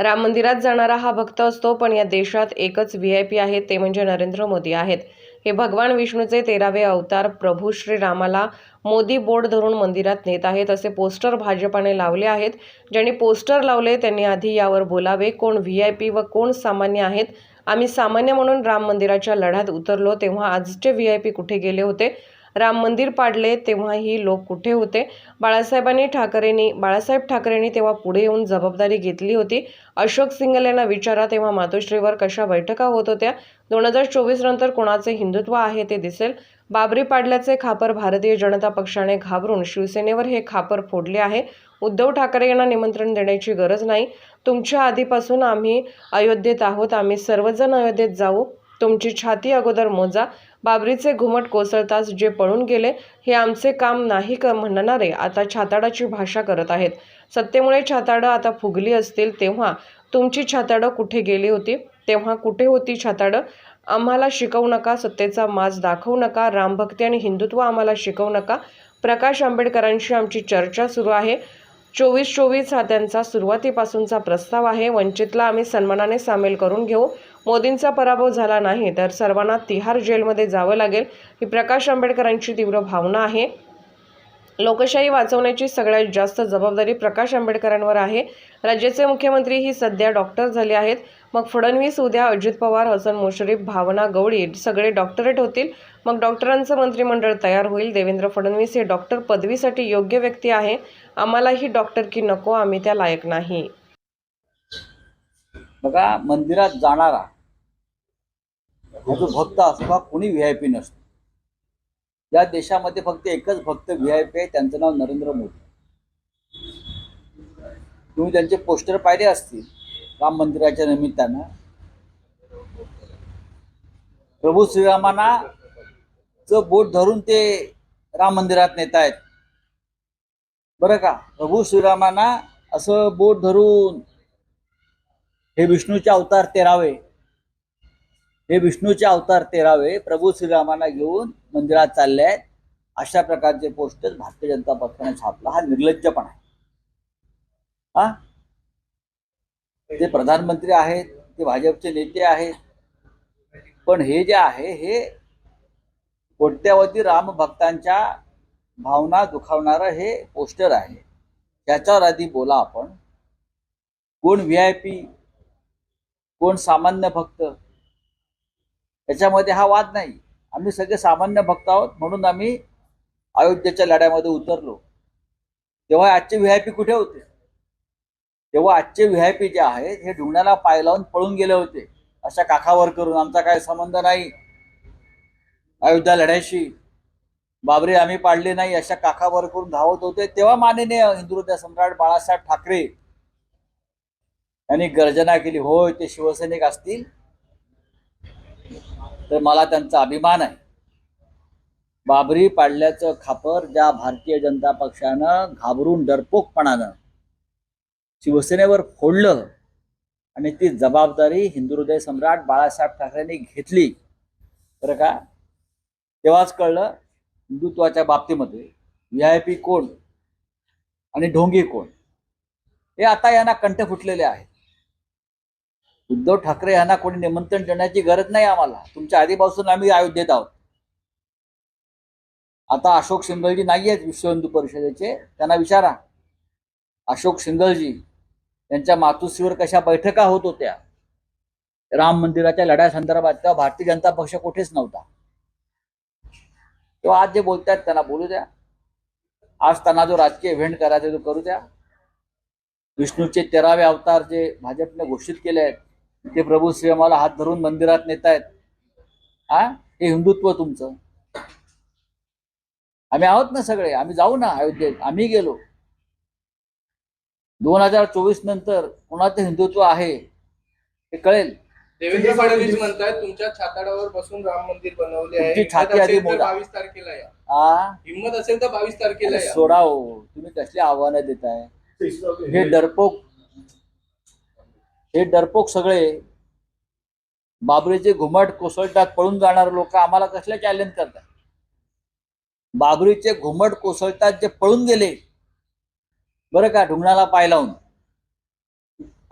राम मंदिरात जाणारा हा भक्त असतो पण या देशात एकच व्ही आय पी आहे ते म्हणजे नरेंद्र मोदी आहेत. हे भगवान विष्णूचे तेरावे अवतार प्रभू श्रीरामाला मोदी बोर्ड धरून मंदिरात नेत आहेत असे पोस्टर भाजपाने लावले आहेत. ज्यांनी पोस्टर लावले त्यांनी आधी यावर बोलावे कोण व्ही आय पी व कोण सामान्य आहेत? आम्ही सामान्य म्हणून राम मंदिराच्या लढ्यात उतरलो तेव्हा आजचे व्ही आय पी कुठे गेले होते? राम मंदिर पाडले तेव्हाही लोक कुठे होते? बाळासाहेबांनी ठाकरेंनी बाळासाहेब ठाकरेंनी तेव्हा पुढे येऊन जबाबदारी घेतली होती. अशोक सिंगल यांना विचारा तेव्हा मातोश्रीवर कशा बैठका होत होत्या? दोन हजार चोवीस नंतर कोणाचे हिंदुत्व आहे ते दिसेल? बाबरी पाडल्याचे खापर भारतीय जनता पक्षाने घाबरून शिवसेनेवर हे खापर फोडले आहे. उद्धव ठाकरे यांना निमंत्रण देण्याची गरज नाही. तुमच्या आधीपासून आम्ही अयोध्येत आहोत. आम्ही सर्वजण अयोध्येत जाऊ. तुमची छाती अगोदर मोजा. बाबरीचे घुमट कोसळताच जे पळून गेले हे आमचे काम नाही क म्हणणारे आता छाताडाची भाषा करत आहेत. सत्तेमुळे छाताडं आता फुगली असतील तेव्हा तुमची छाताडं कुठे गेली होती? तेव्हा कुठे होती छाताडं? आम्हाला शिकवू नका सत्तेचा माज दाखवू नका रामभक्ती आणि हिंदुत्व आम्हाला शिकवू नका. प्रकाश आंबेडकरांशी आमची चर्चा सुरू आहे. चोवीस चोवीस हा त्यांचा सुरुवातीपासूनचा प्रस्ताव आहे. वंचितला आम्ही सन्मानाने सामील करून घेऊ. मोदींचा पराभव झाला नाही तर सर्वांना तिहार जेलमध्ये जावं लागेल ही प्रकाश आंबेडकरांची तीव्र भावना आहे. लोकशाही वाचवण्याची सगळ्यात जास्त जबाबदारी प्रकाश आंबेडकरांवर आहे. राज्याचे मुख्यमंत्री ही सध्या डॉक्टर झाले आहेत. मग फडणवीस उद्या अजित पवार हसन मुश्रीफ भावना गवळी सगळे डॉक्टरेट होतील. मग डॉक्टरांचं मंत्रिमंडळ तयार होईल. देवेंद्र फडणवीस हे डॉक्टर पदवीसाठी योग्य व्यक्ती आहे. आम्हाला ही डॉक्टर की नको आम्ही त्या लायक नाही. बघा मंदिरात जाणारा जो भक्त असतो हा कोणी व्ही आय पी नसतो. या देशामध्ये फक्त एकच भक्त व्ही आय पी आहे त्यांचं नाव नरेंद्र मोदी. तुम्ही त्यांचे पोस्टर पाहिले असतील राम मंदिराच्या निमित्तानं? प्रभू श्रीरामांना च बोट धरून ते राम मंदिरात नेत आहेत बरं का? प्रभू श्रीरामांना असं बोट धरून हे विष्णूचे अवतार तेरावे. हे विष्णूचे अवतार तेरावे प्रभू श्रीरामांना घेऊन मंदिरात चालले आहेत. अशा प्रकारचे पोस्टर भारतीय जनता पक्षाने छापला. हा निर्लज्जपणा आहे. हा? ते प्रधानमंत्री आहेत ते भाजपचे नेते आहेत. पण हे जे आहे हे कोट्यावधी रामभक्तांच्या भावना दुखावणारं हे पोस्टर आहे. त्याच्यावर आधी बोला आपण. कोण व्ही आय पी कोण सामान्य भक्त? याच्यामध्ये हा वाद नाही. आम्ही सगळे सामान्य भक्त आहोत म्हणून आम्ही अयोध्येच्या लढ्यामध्ये उतरलो. तेव्हा आजचे व्ही आय पी कुठे होते? तेव्हा आजचे व्ही आय पी जे आहेत हे ढुंगणाला पाय लावून पळून गेले होते. अशा काखावर करून आमचा काय संबंध नाही. अयोध्या लढ्याशी बाबरी आम्ही पाडले नाही. अशा काखावर करून धावत होते. तेव्हा माननीय हिंदुहृदय सम्राट बाळासाहेब ठाकरे यांनी गर्जना केली होय ते शिवसैनिक असतील तर मला त्यांचा अभिमान आहे. बाबरी पाडल्याचं खापर ज्या भारतीय जनता पक्षानं घाबरून डरपोकपणानं शिवसेनेवर फोडलं आणि ती जबाबदारी हिंदुहृदय सम्राट बाळासाहेब ठाकरेंनी घेतली. बरं का? तेव्हाच कळलं हिंदुत्वाच्या बाबतीमध्ये व्ही आय पी कोण आणि ढोंगी कोण? हे आता यांना कंठ फुटलेले आहेत. उद्धव ठाकरे यांना कोणी निमंत्रण देण्याची गरज नाही आम्हाला. तुमच्या आधीपासून आम्ही अयोध्येत आहोत. आता अशोक सिंगलजी नाही आहेत विश्व हिंदू परिषदेचे. त्यांना विचारा. अशोक सिंगलजी यांच्या मातुश्रीवर कशा बैठका होत होत्या? राम मंदिराच्या लढ्यासंदर्भात तेव्हा भारतीय जनता पक्ष कुठेच नव्हता. तेव्हा आज जे बोलतायत त्यांना बोलू द्या. आज त्यांना जो राजकीय इव्हेंट करायचा तो करू द्या. विष्णूचे तेरावे अवतार जे भाजपने घोषित केले आहेत ते प्रभू श्रीरामाला हात धरून मंदिरात नेत आहेत हा? हे हिंदुत्व तुमचं. आम्ही आहोत ना सगळे. आम्ही जाऊ ना अयोध्येत. आम्ही गेलो. दोन हजार चोवीस नंतर कोणाचं हिंदुत्व आहे? हे कळेल. देवेंद्र फडणवीस म्हणतात तुमच्या छाताडावर बसून राम मंदिर बनवले आहे. बावीस तारखेला या. हिंमत असेल तर बावीस तारखेला अरे या. सोडा हो. तुम्ही कसली आव्हानं देताय? हे डरपोक हे डरपोक सगळे बाबरीचे घुमट कोसळतात पळून जाणारे लोक आम्हाला कसले चॅलेंज करतात? बाबरीचे घुमट कोसळतात जे पळून गेले बरं का ढुंगणाला पाय लावून.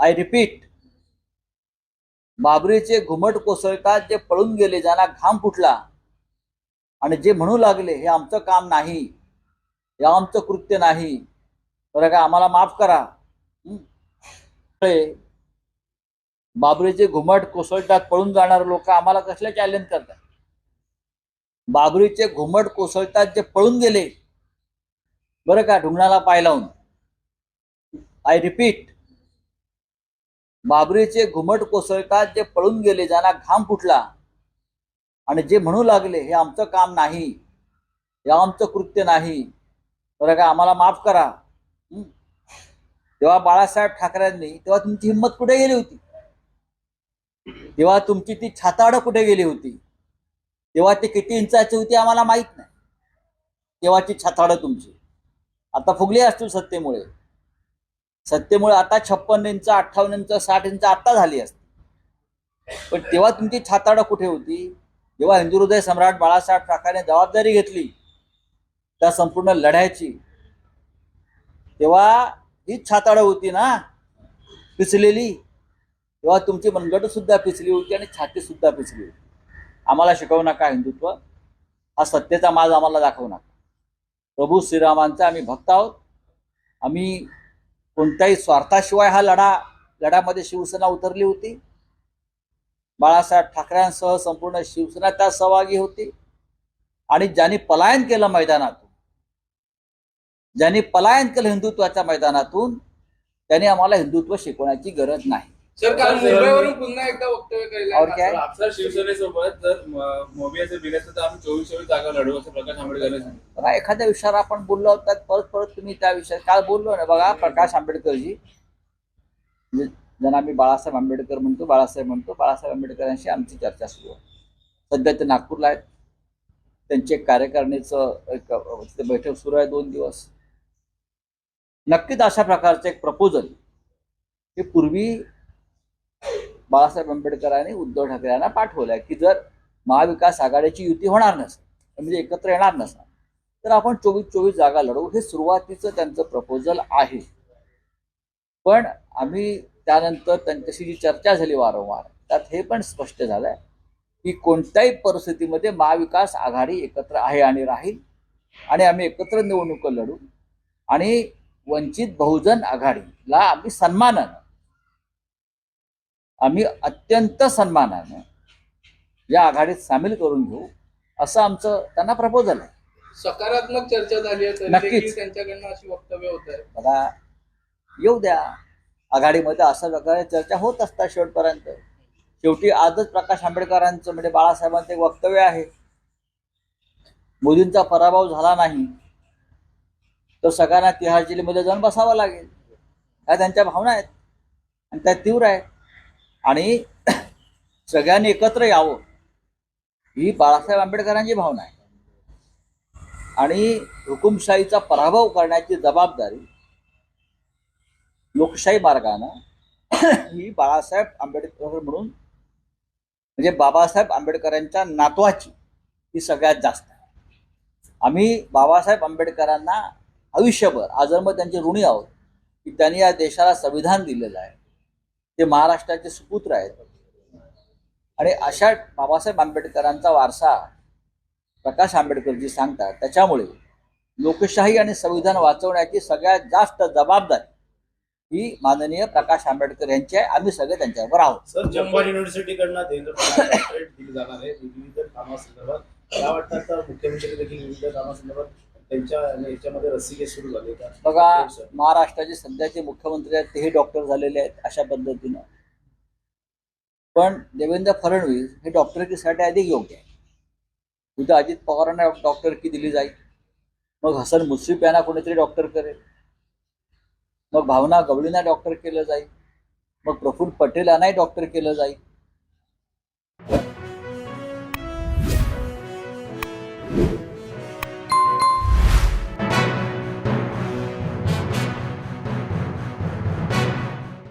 आय रिपीट बाबरीचे घुमट कोसळतात जे पळून गेले ज्यांना घाम फुटला आणि जे म्हणू लागले हे आमचं काम नाही हे आमचं कृत्य नाही बरं का आम्हाला माफ करा. बाबरीचे घुमट कोसळतात पळून जाणारे लोक आम्हाला कसले चॅलेंज करतात? बाबरीचे घुमट कोसळतात जे पळून गेले. बरं का ढुंगणाला पाय लावून. आय रिपीट बाबरीचे घुमट कोसळतात जे पळून गेले ज्यांना घाम फुटला. आणि जे म्हणू लागले हे आमचं काम नाही. हे आमचं कृत्य नाही. बरं का आम्हाला माफ करा. तेव्हा बाळासाहेब ठाकरेंनी तेव्हा तुमची हिंमत कुठे गेली होती? तेव्हा तुमची ती छाताडं कुठे गेली होती? तेव्हा ती किती इंचाची होती आम्हाला माहीत नाही. तेव्हाची छाताडं तुमची. आता फुगली असतील सत्तेमुळे. सत्तेमुळे आता छप्पन इंच अठ्ठावन्न इंच साठ इंच आता झाली असते. पण तेव्हा तुमची छाताडं कुठे होती? जेव्हा हिंदुहृदय सम्राट बाळासाहेब ठाकरेने जबाबदारी घेतली त्या संपूर्ण लढ्याची तेव्हा हीच छाताडं होती ना पिचलेली तेव्हा तुमची मनगट सुद्धा पिचली होती आणि छाती सुद्धा पिचली होती. आम्हाला शिकवू नका हिंदुत्व. हा सत्तेचा माज आम्हाला दाखवू नका. प्रभू श्रीरामांचा आम्ही भक्त आहोत. आम्ही कोणत्याही स्वार्थाशिवाय हा लढा लढ्यामध्ये शिवसेना उतरली होती. बाळासाहेब ठाकरेंसह संपूर्ण शिवसेना त्यात सहभागी होती. आणि ज्यांनी पलायन केलं मैदानातून ज्यांनी पलायन केलं हिंदुत्वाच्या मैदानातून त्यांनी आम्हाला हिंदुत्व शिकवण्याची गरज नाही. सर काल मुंबईवरून पुन्हा एकदा वक्तव्य केलेलं आपल्या शिवसेनेसोबत जर मोबियाचे बिल असतं तर आम्ही चोवीस चोवीस जागा लढवू असं प्रकाश आंबेडकर बघा एखाद्या विषयावर आपण बोललो आहोत त्यात परत परत तुम्ही त्या विषयात काल बोललो ना बघा प्रकाश आंबेडकरजी. म्हणजे ज्यांना आम्ही बाळासाहेब आंबेडकर म्हणतो बाळासाहेब म्हणतो बाळासाहेब आंबेडकरांशी आमची चर्चा सुरू आहे. सध्या ते नागपूरला आहेत. त्यांचे एक कार्यकारिणीचं एक बैठक सुरू आहे दोन दिवस. नक्कीच अशा प्रकारचं एक प्रपोजल हे पूर्वी बाळासाहेब आंबेडकरांनी उद्धव ठाकरे यांना पाठवलं आहे की जर महाविकास आघाडीची युती होणार नसेल म्हणजे एकत्र येणार नसणार तर आपण चोवीस चोवीस जागा लढवू. हे सुरुवातीचं त्यांचं प्रपोजल आहे. पण आम्ही त्यानंतर त्यांच्याशी जी चर्चा झाली वारंवार त्यात हे पण स्पष्ट झालंय की कोणत्याही परिस्थितीमध्ये महाविकास आघाडी एकत्र आहे आणि राहील आणि आम्ही एकत्र निवडणुका लढू. आणि वंचित बहुजन आघाडीला आम्ही सन्मानानं आम्ही अत्यंत सन्मानानं या आघाडीत सामील करून घेऊ असं आमचं त्यांना प्रपोजल आहे. सकारात्मक चर्चा झाली तरी नक्कीच. देखील त्यांच्याकडनं अशी वक्तव्य होत आहे. बघा येऊ द्या. आघाडीमध्ये अशा प्रकारे चर्चा होत असतात शेवटपर्यंत. शेवटी आजच प्रकाश आंबेडकरांचं म्हणजे बाळासाहेबांचं एक वक्तव्य आहे. मोदींचा पराभव झाला नाही तर सगळ्यांना तिहार जेलमध्ये जाऊन बसावं लागेल. ह्या त्यांच्या भावना आहेत आणि त्या तीव्र आहेत. आणि सगळ्यांनी एकत्र यावं ही बाळासाहेब आंबेडकरांची भावना आहे. आणि हुकुमशाहीचा पराभव करण्याची जबाबदारी लोकशाही मार्गानं ही बाळासाहेब आंबेडकर म्हणून म्हणजे बाबासाहेब आंबेडकरांच्या नातवाची ही सगळ्यात जास्त आहे. आम्ही बाबासाहेब आंबेडकरांना आयुष्यभर आजन्म त्यांचे ऋणी आहोत की त्यांनी या देशाला संविधान दिलेलं आहे. ते महाराष्ट्राचे सुपुत्र आहेत. आणि अशा बाबासाहेब आंबेडकरांचा वारसा प्रकाश आंबेडकरजी सांगतात. त्याच्यामुळे लोकशाही आणि संविधान वाचवण्याची सगळ्यात जास्त जबाबदारी ही माननीय प्रकाश आंबेडकर यांची आहे. आम्ही सगळे त्यांच्यावर आहोत. सर जम्मू युनिव्हर्सिटीकडनं देवेंद्र फडणवीस दिली जाणार आहे. विविध कामासंदर्भात. काय वाटतं मुख्यमंत्री देखील विविध कामासंदर्भात त्यांच्या आणि याच्यामध्ये रस्सीके सुरू झाले का बघा सर. महाराष्ट्राचे सध्याचे मुख्यमंत्री आहेत तेही डॉक्टर झालेले आहेत अशा पद्धतीनं. पण देवेंद्र फडणवीस हे डॉक्टरकीसाठी अधिक योग्य आहे उद्या अजित पवारांना डॉक्टरकी दिली जाईल. मग हसन मुश्रीफ यांना कोणीतरी डॉक्टर करेल. मग भावना गवळींना डॉक्टर केलं जाईल. मग प्रफुल्ल पटेल यांनाही डॉक्टर केलं जाईल.